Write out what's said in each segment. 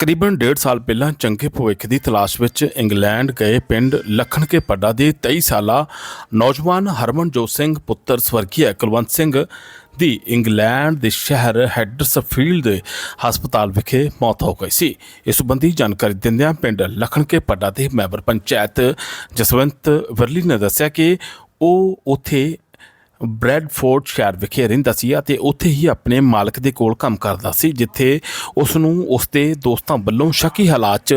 ਕਰੀਬਨ 1.5 ਸਾਲ ਪਹਿਲਾਂ ਚੰਗੇ ਭਵਿੱਖ ਦੀ ਤਲਾਸ਼ ਵਿੱਚ ਇੰਗਲੈਂਡ ਗਏ ਪਿੰਡ ਲਖਣਕੇ ਪੱਡਾ ਦੇ 23 ਸਾਲਾ ਨੌਜਵਾਨ ਹਰਮਨਜੋਤ ਸਿੰਘ ਪੁੱਤਰ ਸਵਰਗੀ ਕੁਲਵੰਤ ਸਿੰਘ ਦੀ ਇੰਗਲੈਂਡ ਦੇ ਸ਼ਹਿਰ ਹੈਡਰਸਫੀਲਡ ਦੇ ਹਸਪਤਾਲ ਵਿਖੇ ਮੌਤ ਹੋ ਗਈ ਸੀ। ਇਸ ਸੰਬੰਧੀ ਜਾਣਕਾਰੀ ਦਿੰਦਿਆਂ ਪਿੰਡ ਲਖਣਕੇ ਪੱਡਾ ਦੇ ਮੈਂਬਰ ਪੰਚਾਇਤ ਜਸਵੰਤ ਵਰਲੀ ਨੇ ਦੱਸਿਆ ਕਿ ਉਹ ਉੱਥੇ ਬ੍ਰੈਡਫੋਰਡ ਸ਼ਹਿਰ ਵਿਖੇ ਰਹਿੰਦਾ ਸੀ ਅਤੇ ਉੱਥੇ ਹੀ ਆਪਣੇ ਮਾਲਕ ਦੇ ਕੋਲ ਕੰਮ ਕਰਦਾ ਸੀ, ਜਿੱਥੇ ਉਸ ਨੂੰ ਉਸ ਦੇ ਦੋਸਤਾਂ ਵੱਲੋਂ ਸ਼ੱਕੀ ਹਾਲਾਤ 'ਚ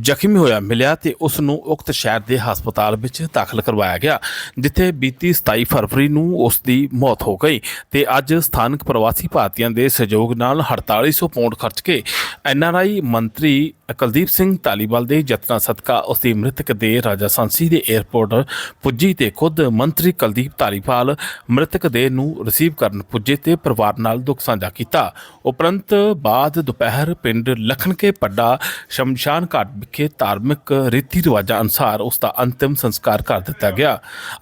ਜ਼ਖਮੀ ਹੋਇਆ ਮਿਲਿਆ ਤੇ ਉਸ ਨੂੰ ਉਕਤ ਸ਼ਹਿਰ ਦੇ ਹਸਪਤਾਲ ਵਿੱਚ ਦਾਖਲ ਕਰਵਾਇਆ ਗਿਆ, ਜਿੱਥੇ ਬੀਤੀ 27 ਫਰਵਰੀ ਨੂੰ ਉਸ ਦੀ ਮੌਤ ਹੋ ਗਈ ਤੇ ਅੱਜ ਸਥਾਨਕ ਪ੍ਰਵਾਸੀ ਭਾਰਤੀਆਂ ਦੇ ਸਹਿਯੋਗ ਨਾਲ 4800 ਪਾਉਂਡ ਖਰਚ ਕੇ ਐਨਆਰਆਈ ਮੰਤਰੀ ਕੁਲਦੀਪ ਸਿੰਘ ਧਾਲੀਵਾਲ ਦੇ ਯਤਨਾਂ ਸਦਕਾ ਉਸ ਦੀ ਮ੍ਰਿਤਕ ਦੇ ਰਾਜਾ ਸਾਂਸੀ ਦੇ 에ਅਰਪੋਰਟ ਪੁੱਜੀ ਤੇ ਖੁਦ ਮੰਤਰੀ ਕੁਲਦੀਪ ਧਾਲੀਵਾਲ ਮ੍ਰਿਤਕ ਦੇ ਨੂੰ ਰਿਸੀਵ ਕਰਨ ਪੁੱਜੇ ਤੇ ਪਰਿਵਾਰ ਨਾਲ ਦੁੱਖ ਸਾਂਝਾ ਕੀਤਾ। ਉਪਰੰਤ ਬਾਅਦ ਦੁਪਹਿਰ ਪਿੰਡ ਲਖਣਕੇ ਪੱਡਾ ਸ਼ਮਸ਼ਾਨ ਘਾਟ ਵਿਖੇ ਧਾਰਮਿਕ ਰੀਤੀ ਰਿਵਾਜਾਂ ਅਨੁਸਾਰ ਉਸ ਦਾ ਅੰਤਿਮ ਸੰਸਕਾਰ ਕਰ ਦਿੱਤਾ ਗਿਆ।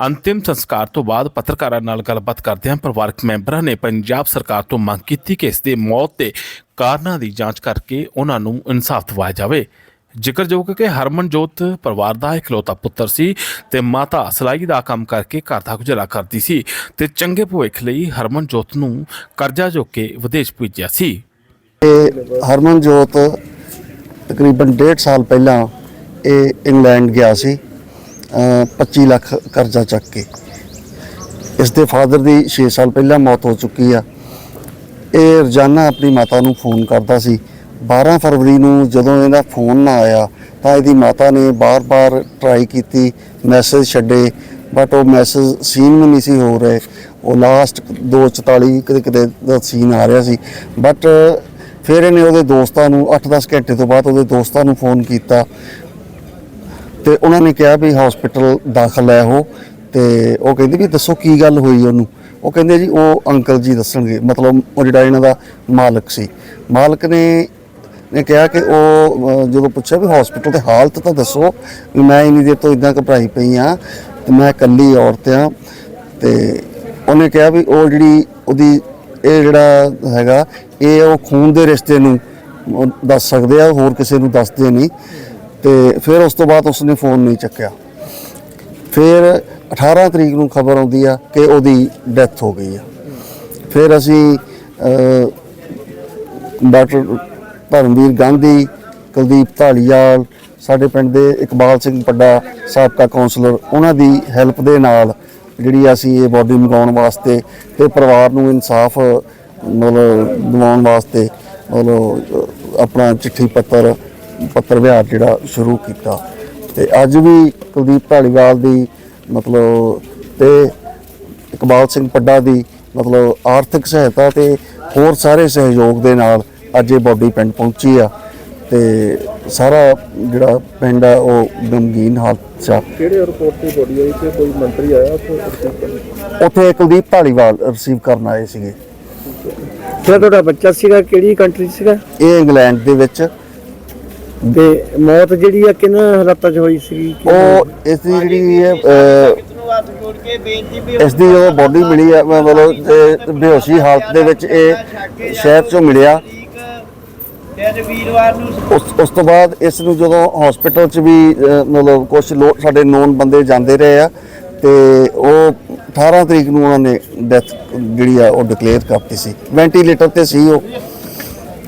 ਅੰਤਿਮ ਸੰਸਕਾਰ ਤੋਂ ਬਾਅਦ ਪੱਤਰਕਾਰਾਂ ਨਾਲ ਗੱਲਬਾਤ ਕਰਦਿਆਂ ਪਰਿਵਾਰਕ ਮੈਂਬਰਾਂ ਨੇ ਪੰਜਾਬ ਸਰਕਾਰ ਤੋਂ ਮੰਗ ਕੀਤੀ ਕਿ ਇਸ ਦੇ ਮੌਤ 'ਤੇ ਕਾਰਨਾਂ ਦੀ ਜਾਂਚ ਕਰਕੇ ਉਹਨਾਂ ਨੂੰ ਇਨਸਾਫ ਦਿਵਾਇਆ ਜਾਵੇ। ਜ਼ਿਕਰਯੋਗ ਹੈ ਕਿ ਹਰਮਨਜੋਤ ਪਰਿਵਾਰ ਦਾ ਇਕਲੌਤਾ ਪੁੱਤਰ ਸੀ ਤੇ ਮਾਤਾ ਸਲਾਈ ਦਾ ਕੰਮ ਕਰਕੇ ਘਰ ਦਾ ਗੁਜ਼ਾਰਾ ਕਰਦੀ ਸੀ ਤੇ ਚੰਗੇ ਭਵਿੱਖ ਲਈ ਹਰਮਨਜੋਤ ਨੂੰ ਕਰਜ਼ਾ ਚੁੱਕ ਕੇ ਵਿਦੇਸ਼ ਭੇਜਿਆ ਸੀ। ਇਹ ਹਰਮਨਜੋਤ ਤਕਰੀਬਨ 1.5 ਸਾਲ ਪਹਿਲਾਂ ਇਹ ਇੰਗਲੈਂਡ ਗਿਆ ਸੀ ਅ, 25 ਲੱਖ ਕਰਜ਼ਾ ਚੱਕ ਕੇ। ਇਸ ਦੇ ਫਾਦਰ ਦੀ 6 ਸਾਲ ਪਹਿਲਾਂ ਮੌਤ ਹੋ ਚੁੱਕੀ ਆ। ਇਹ ਰੋਜ਼ਾਨਾ ਆਪਣੀ ਮਾਤਾ ਨੂੰ ਫੋਨ ਕਰਦਾ ਸੀ। 12 ਫਰਵਰੀ ਨੂੰ ਜਦੋਂ ਇਹਦਾ ਫੋਨ ਨਾ ਆਇਆ, ਤਾਂ ਇਹਦੀ ਮਾਤਾ ਨੇ ਬਾਰ-ਬਾਰ ਟਰਾਈ ਕੀਤੀ ਮੈਸੇਜ ਛੱਡੇ ਬਟ ਉਹ ਮੈਸੇਜ ਸੀਨ ਵੀ ਨਹੀਂ ਸੀ ਹੋ ਰਹੇ। ਉਹ ਲਾਸਟ 244 ਕਿਤੇ ਕਿਤੇ ਦਾ ਸੀਨ ਆ ਰਿਹਾ ਸੀ। ਬਟ ਫਿਰ ਇਹਨੇ ਉਹਦੇ ਦੋਸਤਾਂ ਨੂੰ 8-10 ਘੰਟੇ ਤੋਂ ਬਾਅਦ ਉਹਦੇ ਦੋਸਤਾਂ ਨੂੰ ਫੋਨ ਕੀਤਾ। ਤੇ ਉਹਨਾਂ ਨੇ ਕਿਹਾ ਵੀ ਹਸਪੀਟਲ ਦਾਖਲ ਹੈ ਉਹ। ਤੇ ਉਹ ਕਹਿੰਦੇ ਵੀ ਦੱਸੋ ਕੀ ਗੱਲ ਹੋਈ ਉਹਨੂੰ। ਉਹ ਕਹਿੰਦੇ ਜੀ, ਉਹ ਅੰਕਲ ਜੀ ਦੱਸਣਗੇ, ਮਤਲਬ ਉਹ ਜਿਹੜਾ ਇਹਨਾਂ ਦਾ ਮਾਲਕ ਸੀ। ਮਾਲਕ ਨੇ ਨੇ ਕਿਹਾ ਕਿ ਉਹ ਜਦੋਂ ਪੁੱਛਿਆ ਵੀ ਹਸਪੀਟਲ ਤੇ ਹਾਲਤ ਤਾਂ ਦੱਸੋ, ਵੀ ਮੈਂ ਇੰਨੀ ਦੇਰ ਤੋਂ ਇਦਾਂ ਘਬਰਾਈ ਪਈ ਆ ਤੇ ਮੈਂ ਇਕੱਲੀ ਔਰਤ ਆ ਤੇ ਉਹਨੇ ਕਿਹਾ ਵੀ ਉਹ ਜਿਹੜੀ ਉਹਦੀ, ਇਹ ਜਿਹੜਾ ਹੈਗਾ, ਇਹ ਉਹ ਖੂਨ ਦੇ ਰਿਸ਼ਤੇ ਨੂੰ ਦੱਸ ਸਕਦੇ ਆ, ਹੋਰ ਕਿਸੇ ਨੂੰ ਦੱਸਦੇ ਨਹੀਂ ਤੇ ਫਿਰ ਉਸ ਤੋਂ ਬਾਅਦ ਉਸਨੇ ਫੋਨ ਨਹੀਂ ਚੱਕਿਆ। ਫਿਰ 18 ਤਰੀਕ ਨੂੰ ਖਬਰ ਆਉਂਦੀ ਆ ਕਿ ਉਹਦੀ ਡੈਥ ਹੋ ਗਈ ਆ। ਫਿਰ ਅਸੀਂ ਅਹ, ਡਾਕਟਰ ਧਰਮਵੀਰ ਗਾਂਧੀ ਕੁਲਦੀਪ ਢਾਲੀਵਾਲ ਸਾਡੇ ਪਿੰਡ ਦੇ ਇਕਬਾਲ ਸਿੰਘ ਪੱਡਾ ਸਾਬਕਾ ਕਾਉਂਸਲਰ ਉਹਨਾਂ ਦੀ ਹੈਲਪ ਦੇ ਨਾਲ ਜਿਹੜੀ ਅਸੀਂ ਇਹ ਬਾਡੀ ਮੰਗਾਉਣ ਵਾਸਤੇ ਤੇ ਪਰਿਵਾਰ ਨੂੰ ਇਨਸਾਫ ਮਤਲਬ ਦਿਵਾਉਣ ਵਾਸਤੇ ਮਤਲਬ ਆਪਣਾ ਚਿੱਠੀ ਪੱਤਰ ਪੱਤਰ ਵਿਹਾਰ ਜਿਹੜਾ ਸ਼ੁਰੂ ਕੀਤਾ। ਤੇ ਅੱਜ ਵੀ ਕੁਲਦੀਪ ਢਾਲੀਵਾਲ ਦੀ ਮਤਲਬ ਤੇ ਇਕਬਾਲ ਸਿੰਘ ਪੱਡਾ ਦੀ ਮਤਲਬ ਆਰਥਿਕ ਸਹਾਇਤਾ ਤੇ ਹੋਰ ਸਾਰੇ ਸਹਿਯੋਗ ਦੇ ਨਾਲ ਅੱਜ ਇਹ ਬਾਡੀ ਪਿੰਡ ਪਹੁੰਚੀ ਆ ਤੇ ਸਾਰਾ ਜਿਹੜਾ ਪਿੰਡ ਆ ਉਹ ਗਮਗੀਨ ਹਾਲਤ 'ਚ ਆ ਕਿਹੜੇ 에어ਪੋਰਟ ਤੇ ਬੋਡੀ ਆਈ ਤੇ ਕੋਈ ਮੰਤਰੀ ਆਇਆ ਉੱਥੇ ਕੁਲਦੀਪ ਢਾਲੀਵਾਲ ਰਿਸੀਵ ਕਰਨ ਆਏ ਸੀਗੇ। ਕਿਹੜਾ ਤੁਹਾਡਾ ਬੱਚਾ ਸੀਗਾ? ਕਿਹੜੀ ਕੰਟਰੀ ਸੀਗਾ? ਇਹ ਇੰਗਲੈਂਡ ਦੇ ਵਿੱਚ। ਤੇ ਮੌਤ ਜਿਹੜੀ ਆ ਕਿੰਨਾ ਹਾਲਾਤਾਂ 'ਚ ਹੋਈ ਕਿ- ਉਹ ਇਸ ਦੀ ਜਿਹੜੀ ਹੈ ਅਹ, ਇਸ ਦੀ ਜਦੋਂ ਬਾਡੀ ਮਿਲੀ ਹੈ ਮਤਲਬ ਤੇ ਬੇਹੋਸ਼ੀ ਹਾਲਤ ਦੇ ਵਿੱਚ ਇਹ ਸ਼ਹਿਰ ਚੋਂ ਮਿਲਿਆ। ਵੀਰਵਾਰ ਨੂੰ ਉਸ ਉਸ ਤੋਂ ਬਾਅਦ ਇਸ ਨੂੰ ਜਦੋਂ ਹਸਪੀਟਲ 'ਚ ਵੀ ਅਹ, ਮਤਲਬ ਕੁਝ ਸਾਡੇ ਨੋਨ ਬੰਦੇ ਜਾਂਦੇ ਰਹੇ ਆ ਤੇ ਉਹ 18 ਤਰੀਕ ਨੂੰ ਉਹਨਾਂ ਨੇ ਡੈਥ ਜਿਹੜੀ ਆ ਉਹ ਡਿਕਲੇਅਰ ਕਰਤੀ ਸੀ। ਵੈਂਟੀਲੇਟਰ ਤੇ ਸੀ ਉਹ।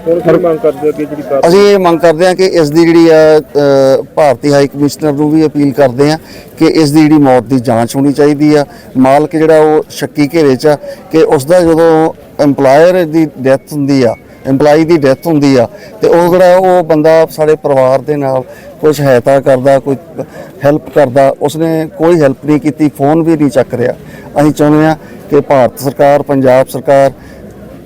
ਹੁਣ ਫਿਰ ਮੰਗ ਕਰਦੇ ਹੋ ਕਿ ਜਿਹੜੀ ਕਾਰ ਅਸੀਂ ਇਹ ਮੰਗ ਕਰਦੇ ਹਾਂ ਕਿ ਇਸ ਦੀ ਜਿਹੜੀ ਆ ਅ, ਭਾਰਤੀ ਹਾਈ ਕਮਿਸ਼ਨਰ ਨੂੰ ਵੀ ਅਪੀਲ ਕਰਦੇ ਹਾਂ ਕਿ ਇਸ ਦੀ ਜਿਹੜੀ ਮੌਤ ਦੀ ਜਾਂਚ ਹੋਣੀ ਚਾਹੀਦੀ ਆ। ਮਾਲਕ ਜਿਹੜਾ ਉਹ ਸ਼ੱਕੀ ਘੇਰੇ 'ਚ ਆ ਕਿ ਉਸ ਦਾ ਜਦੋਂ EMPLOYER ਦੀ ਡੈਥ ਹੁੰਦੀ ਆ EMPLOYEE ਦੀ ਡੈਥ ਹੁੰਦੀ ਆ ਤੇ ਉਹ ਜਿਹੜਾ ਉਹ ਬੰਦਾ ਸਾਡੇ ਪਰਿਵਾਰ ਦੇ ਨਾਲ ਕੋਈ ਸਹਾਇਤਾ ਕਰਦਾ ਕੋਈ ਹੈਲਪ ਕਰਦਾ ਉਸਨੇ ਕੋਈ ਹੈਲਪ ਨਹੀਂ ਕੀਤੀ ਫੋਨ ਵੀ ਨਹੀਂ ਚੱਕ ਰਿਹਾ। ਅਸੀਂ ਚਾਹੁੰਦੇ ਹਾਂ ਕਿ ਭਾਰਤ ਸਰਕਾਰ ਪੰਜਾਬ ਸਰਕਾਰ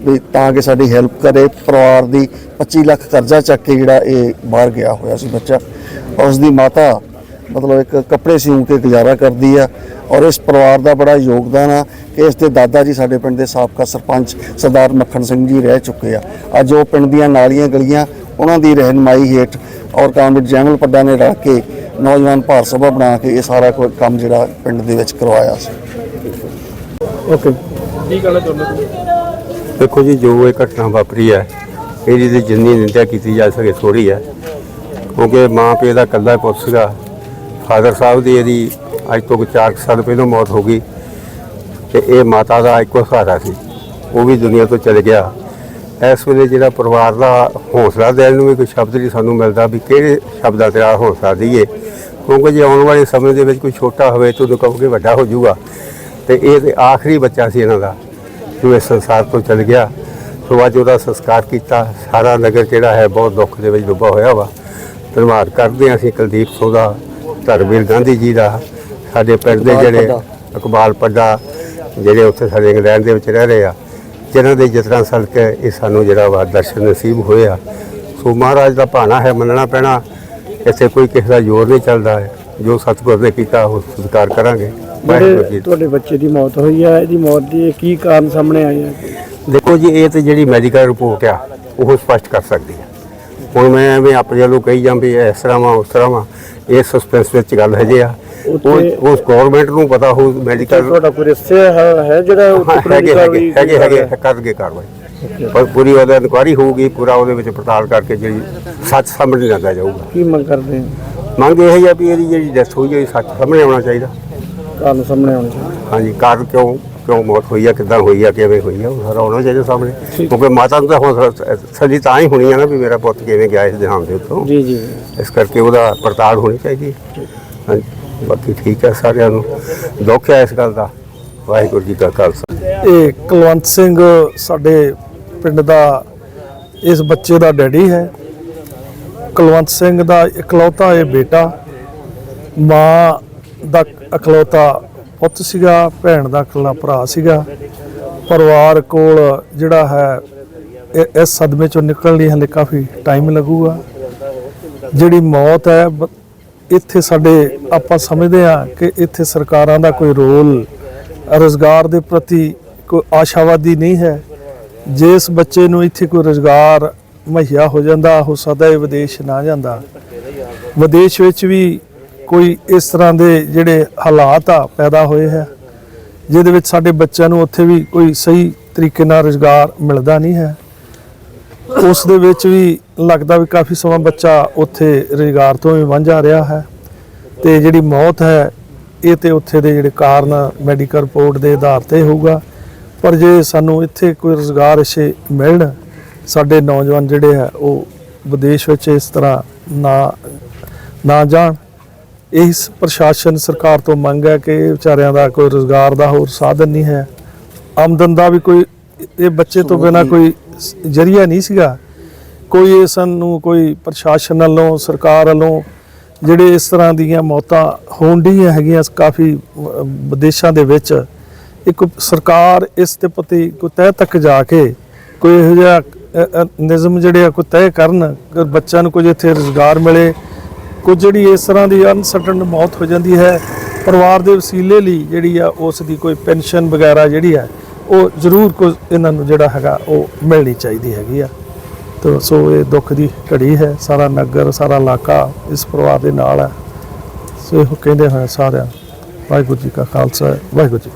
ਵੀ ਤਾਂ ਕਿ ਸਾਡੀ ਹੈਲਪ ਕਰੇ ਪਰਿਵਾਰ ਦੀ 25 ਲੱਖ ਕਰਜ਼ਾ ਚੱਕ ਕੇ ਜਿਹੜਾ ਇਹ ਬਾਹਰ ਗਿਆ ਹੋਇਆ ਸੀ ਬੱਚਾ। ਉਸ ਦੀ ਮਾਤਾ ਮਤਲਬ ਇੱਕ ਕੱਪੜੇ ਸਿਉਂ ਕੇ ਗੁਜ਼ਾਰਾ ਕਰਦੀ ਆ ਔਰ ਇਸ ਪਰਿਵਾਰ ਦਾ ਬੜਾ ਯੋਗਦਾਨ ਆ ਕਿ ਇਸ ਦੇ ਦਾਦਾ ਜੀ ਸਾਡੇ ਪਿੰਡ ਦੇ ਸਾਬਕਾ ਸਰਪੰਚ ਸਰਦਾਰ ਮੱਖਣ ਸਿੰਘ ਜੀ ਰਹਿ ਚੁੱਕੇ ਆ। ਅੱਜ ਉਹ ਪਿੰਡ ਦੀਆਂ ਨਾਲੀਆਂ ਗਲੀਆਂ ਉਹਨਾਂ ਦੀ ਰਹਿਨਮਾਈ ਹੇਠ ਔਰ ਕਾਮਰੇਡ ਜੈਮਲ ਪੱਡਾ ਨੇ ਰਲ ਕੇ ਨੌਜਵਾਨ ਭਾਰਤ ਸਭਾ ਬਣਾ ਕੇ ਇਹ ਸਾਰਾ ਕੋਈ ਕੰਮ ਜਿਹੜਾ ਪਿੰਡ ਦੇ ਵਿੱਚ ਕਰਵਾਇਆ ਸੀ। ਓਕੇ ਕੀ ਕਹਿਣਾ ਚਾਹੁੰਦੇ ਤੁਸੀਂ ਦੇਖੋ ਜੀ, ਜੋ ਇਹ ਘਟਨਾ ਵਾਪਰੀ ਹੈ, ਇਹਦੀ ਤੇ ਜਿੰਨੀ ਨਿੰਦਿਆ ਕੀਤੀ ਜਾ ਸਕੇ ਥੋੜੀ ਹੈ। ਕਿਉਂਕਿ ਮਾਂ ਪਿਓ ਦਾ ਇਕੱਲਾ ਪੁੱਤ ਸੀਗਾ। ਫਾਦਰ ਸਾਹਿਬ ਦੀ ਇਹਦੀ ਅੱਜ ਤੋਂ 4 ਸਾਲ ਪਹਿਲਾਂ ਮੌਤ ਹੋ ਗਈ ਤੇ ਇਹ ਮਾਤਾ ਦਾ ਇੱਕੋ ਸਹਾਰਾ ਸੀ। ਉਹ ਵੀ ਦੁਨੀਆ ਤੋਂ ਚਲੇ ਗਿਆ। ਇਸ ਵੇਲੇ ਜਿਹੜਾ ਪਰਿਵਾਰ ਦਾ ਹੌਸਲਾ ਦੇਣ ਨੂੰ ਵੀ ਕੋਈ ਸ਼ਬਦ ਨਹੀਂ ਸਾਨੂੰ ਮਿਲਦਾ ਵੀ ਕਿਹੜੇ ਸ਼ਬਦਾਂ ਤੇ ਆ ਹੌਸਲਾ ਦਈਏ। ਕਿਉਂਕਿ ਜੇ ਆਉਣ ਵਾਲੇ ਸਮੇਂ ਦੇ ਵਿੱਚ ਕੋਈ ਛੋਟਾ ਹੋਵੇ ਤਾਂ ਉਹਨੂੰ ਕਹੋਗੇ ਵੱਡਾ ਹੋ ਜਾਊਗਾ। ਤੇ ਇਹ ਤੇ ਆਖਰੀ ਬੱਚਾ ਸੀ ਇਹਨਾਂ ਦਾ। ਜੋ ਇਸ ਸੰਸਾਰ ਤੋਂ ਚਲ ਗਿਆ। ਸੋ ਅੱਜ ਉਹਦਾ ਸੰਸਕਾਰ ਕੀਤਾ। ਸਾਰਾ ਨਗਰ ਜਿਹੜਾ ਹੈ ਬਹੁਤ ਦੁੱਖ ਦੇ ਵਿੱਚ ਡੁੱਬਾ ਹੋਇਆ ਵਾ। ਧੰਨਵਾਦ ਕਰਦੇ ਹਾਂ ਅਸੀਂ ਕੁਲਦੀਪ ਸੋਦਾ ਧਰਮਵੀਰ ਗਾਂਧੀ ਜੀ ਦਾ। ਸਾਡੇ ਪਿੰਡ ਦੇ ਜਿਹੜੇ। ਇਕਬਾਲ ਪੱਡਾ ਜਿਹੜੇ ਉੱਥੇ ਸਾਡੇ ਇੰਗਲੈਂਡ ਦੇ ਵਿੱਚ ਰਹਿ ਰਹੇ ਆ ਜਿਨ੍ਹਾਂ ਦੇ ਜਿਤਨਾ ਸਦਕੇ ਇਹ ਸਾਨੂੰ ਜਿਹੜਾ ਵਾ ਦਰਸ਼ਨ ਨਸੀਬ ਹੋਏ ਆ। ਸੋ ਮਹਾਰਾਜ ਦਾ ਭਾਣਾ ਹੈ ਮੰਨਣਾ ਪੈਣਾ। ਇੱਥੇ ਕੋਈ ਕਿਸੇ ਦਾ ਜ਼ੋਰ ਨਹੀਂ ਚੱਲਦਾ। ਹੈ ਜੋ ਸਤਿਗੁਰ ਨੇ ਕੀਤਾ ਉਹ ਸਤਿਕਾਰ ਕਰਾਂਗੇ। ਜਿਹੜੇ ਤੁਹਾਡੇ ਬੱਚੇ ਦੀ ਮੌਤ ਹੋਈ ਹੈ ਇਹਦੀ ਮੌਤ ਦੀ ਕੀ ਕਾਰਨ ਸਾਹਮਣੇ ਆਏ ਆ? ਦੇਖੋ ਜੀ ਇਹ ਤੇ ਜਿਹੜੀ ਮੈਡੀਕਲ ਰਿਪੋਰਟ ਆ ਉਹ ਸਪਸ਼ਟ ਕਰ ਸਕਦੀ ਹੈ ਹੁਣ ਮੈਂ ਐਵੇਂ ਆਪਣੇ ਵੱਲੋਂ ਕਹੀ ਜਾਂ ਵੀ ਇਸ ਤਰ੍ਹਾਂ ਵਾ ਉਸ ਤਰ੍ਹਾਂ ਵਾ ਇਹ ਸਸਪੈਂਸ ਵਿੱਚ ਗੱਲ ਹੈਗੇ ਆ। ਉੱਥੇ- ਉਹ ਉਸ ਗਵਰਨਮੈਂਟ ਨੂੰ ਪਤਾ ਹੋ ਮੈਡੀਕਲ ਤੁਹਾਡਾ ਕੋਈ ਰਿਸ਼ਤੇ ਹੈ ਹੈ ਜਿਹੜਾ ਉੱਥੇ ਹਾਂ, ਹੈਗੇ ਹੈਗੇ ਹੈਗੇ? ਹੈਗੇ ਕਰਨਗੇ ਕਾਰਵਾਈ। ਪਰ ਪੂਰੀ ਉਹਦਾ ਇਨਕੁਆਰੀ ਹੋਊਗੀ ਪੂਰਾ ਉਹਦੇ ਵਿੱਚ ਪੜਤਾਲ ਕਰਕੇ ਜਿਹੜੀ ਸੱਚ ਸਾਹਮਣੇ ਲਿਆਂਦਾ ਜਾਊਗਾ। ਕੀ ਮੰਗ ਕਰਦੇ ਮੰਗ ਇਹ ਹੈ ਵੀ ਇਹਦੀ ਜਿਹੜੀ ਡੈਥ ਹੋਈ ਹੈ ਇਹ ਸੱਚ ਸਾਹਮਣੇ ਆਉਣਾ ਚਾਹੀਦਾ। ਕਾਰਨ ਸਾਹਮਣੇ ਆਉਣਾ ਚਾਹੀਦਾ? ਹਾਂਜੀ ਕਾਰਨ ਕਿਉਂ ਕਿਉਂ ਮੌਤ ਹੋਈ ਆ ਕਿੱਦਾਂ ਹੋਈ ਆ ਕਿਵੇਂ ਹੋਈ ਆ ਉਹ ਸਾਰਾ ਆਉਣਾ ਚਾਹੀਦਾ ਸਾਹਮਣੇ। ਕਿਉਂਕਿ ਮਾਤਾ ਨੂੰ ਤਾਂ ਹੁਣ ਸੱਜੀ ਤਾਂ ਹੀ ਹੋਣੀ ਆ ਨਾ ਵੀ ਮੇਰਾ ਪੁੱਤ ਕਿਵੇਂ ਗਿਆ ਇਸ ਦਿਹਾਮ ਦੇ ਉੱਤੋਂ। ਜੀ ਜੀ। ਇਸ ਕਰਕੇ ਉਹਦਾ ਪੜਤਾਲ ਹੋਣੀ ਚਾਹੀਦੀ ਹੈ। ਹਾਂਜੀ ਬਾਕੀ ਠੀਕ ਹੈ ਸਾਰਿਆਂ ਨੂੰ। ਦੁੱਖ ਹੈ ਇਸ ਗੱਲ ਦਾ। ਵਾਹਿਗੁਰੂ ਜੀ ਕਾ ਖਾਲਸਾ। ਇਹ ਕੁਲਵੰਤ ਸਿੰਘ ਸਾਡੇ ਪਿੰਡ ਦਾ ਇਸ ਬੱਚੇ ਦਾ ਡੈਡੀ ਹੈ। ਕੁਲਵੰਤ ਸਿੰਘ ਦਾ ਇਕਲੌਤਾ ਇਹ ਬੇਟਾ। ਮਾਂ ਦਾ ਇਕਲੌਤਾ ਪੁੱਤ ਸੀਗਾ, ਭੈਣ ਦਾ ਇਕੱਲਾ ਭਰਾ ਸੀਗਾ। ਪਰਿਵਾਰ ਕੋਲ ਜਿਹੜਾ ਹੈ ਇਹ- ਇਸ ਸਦਮੇ ਚੋਂ ਨਿਕਲਣ ਲਈ ਹਲੇ ਕਾਫੀ ਟਾਈਮ ਲੱਗੂਗਾ। ਜਿਹੜੀ ਮੌਤ ਹੈ, ਬ- ਇੱਥੇ ਸਾਡੇ ਆਪਾਂ ਸਮਝਦੇ ਹਾਂ ਕਿ ਇੱਥੇ ਸਰਕਾਰਾਂ ਦਾ ਕੋਈ ਰੋਲ ਰੋਜ਼ਗਾਰ ਦੇ ਪ੍ਰਤੀ ਕੋਈ ਆਸ਼ਾਵਾਦੀ ਨਹੀਂ ਹੈ। ਜਿਸ ਬੱਚੇ ਨੂੰ ਇੱਥੇ ਕੋਈ ਰੋਜ਼ਗਾਰ ਮੁਹੱਈਆ ਹੋ ਜਾਂਦਾ ਹੋ ਸਕਦਾ ਇਹ ਵਿਦੇਸ਼ ਨਾ ਜਾਂਦਾ। ਵਿਦੇਸ਼ ਵਿੱਚ ਵੀ ਕੋਈ ਇਸ ਤਰ੍ਹਾਂ ਦੇ ਜਿਹੜੇ ਹਾਲਾਤ ਆ ਪੈਦਾ ਹੋਏ ਹੈ, ਜਿਹਦੇ ਵਿੱਚ ਸਾਡੇ ਬੱਚਿਆਂ ਨੂੰ ਉੱਥੇ ਵੀ ਕੋਈ ਸਹੀ ਤਰੀਕੇ ਨਾਲ ਰੋਜ਼ਗਾਰ ਮਿਲਦਾ ਨਹੀਂ ਹੈ, ਉਸ ਦੇ ਵਿੱਚ ਵੀ ਲੱਗਦਾ ਵੀ ਕਾਫੀ ਸਮਾਂ ਬੱਚਾ ਉੱਥੇ ਰੁਜ਼ਗਾਰ ਤੋਂ ਵੀ ਵਾਂਝਾ ਰਿਹਾ ਹੈ ਤੇ ਜਿਹੜੀ ਮੌਤ ਹੈ, ਇਹ ਤੇ ਉੱਥੇ ਦੇ ਜਿਹੜੇ ਕਾਰਨ ਮੈਡੀਕਲ ਰਿਪੋਰਟ ਦੇ ਆਧਾਰ ਤੇ ਹੋਊਗਾ, ਪਰ ਜੇ ਸਾਨੂੰ ਇੱਥੇ ਕੋਈ ਰੁਜ਼ਗਾਰ ਇਸੇ ਮਿਲਣ, ਸਾਡੇ ਨੌਜਵਾਨ ਜਿਹੜੇ ਹੈ, ਉਹ ਵਿਦੇਸ਼ ਵਿੱਚ ਇਸ ਤਰ੍ਹਾਂ ਨਾ ਨਾ ਜਾਣ ਇਸ ਪ੍ਰਸ਼ਾਸਨ ਸਰਕਾਰ ਤੋਂ ਮੰਗ ਹੈ ਕਿ ਵਿਚਾਰਿਆਂ ਦਾ ਕੋਈ ਰੁਜ਼ਗਾਰ ਦਾ ਹੋਰ ਸਾਧਨ ਨਹੀਂ ਹੈ। ਆਮਦਨ ਦਾ ਵੀ ਕੋਈ ਇਹ ਬੱਚੇ ਤੋਂ ਬਿਨਾ ਕੋਈ ਜਰੀਆ ਨਹੀਂ ਸੀਗਾ। ਕੋਈ ਇਸ ਨੂੰ ਕੋਈ ਪ੍ਰਸ਼ਾਸਨ ਵੱਲੋਂ ਸਰਕਾਰ ਵੱਲੋਂ ਜਿਹੜੇ ਇਸ ਤਰ੍ਹਾਂ ਦੀਆਂ ਮੌਤਾਂ ਹੋਣ ਡੀਆਂ ਹੈਗੀਆਂ ਕਾਫੀ ਵਿਦੇਸ਼ਾਂ ਦੇ ਵਿੱਚ ਇੱਕ ਸਰਕਾਰ ਇਸ ਦੇ ਪ੍ਰਤੀ ਕੋਈ ਤਹਿ ਤੱਕ ਜਾ ਕੇ ਕੋਈ ਇਹੋ ਜਿਹਾ ਨਿਯਮ ਜਿਹੜੇ ਆ ਕੋਈ ਤੈਅ ਕਰਨ ਬੱਚਿਆਂ ਨੂੰ ਕੁਝ ਇੱਥੇ ਰੁਜ਼ਗਾਰ ਮਿਲੇ ਕੁਝ ਜਿਹੜੀ ਇਸ ਤਰ੍ਹਾਂ ਦੀ ਅਨਸਰਟਨ ਮੌਤ ਹੋ ਜਾਂਦੀ ਹੈ, ਪਰਿਵਾਰ ਦੇ ਵਸੀਲੇ ਲਈ ਜਿਹੜੀ ਆ ਉਸ ਦੀ ਕੋਈ ਪੈਨਸ਼ਨ ਵਗੈਰਾ ਜਿਹੜੀ ਹੈ ਉਹ ਜ਼ਰੂਰ ਕੁਝ ਇਹਨਾਂ ਨੂੰ ਜਿਹੜਾ ਹੈਗਾ ਉਹ ਮਿਲਣੀ ਚਾਹੀਦੀ ਹੈਗੀ ਆ। ਤੇ ਸੋ ਇਹ ਦੁੱਖ ਦੀ ਘੜੀ ਹੈ, ਸਾਰਾ ਨਗਰ, ਸਾਰਾ ਇਲਾਕਾ ਇਸ ਪਰਿਵਾਰ ਦੇ ਨਾਲ ਹੈ ਸੋ ਇਹ ਕਹਿੰਦੇ ਹੋਏ ਸਾਰਿਆਂ ਵਾਹਿਗੁਰੂ ਜੀ ਕਾ ਖਾਲਸਾ, ਵਾਹਿਗੁਰੂ ਜੀ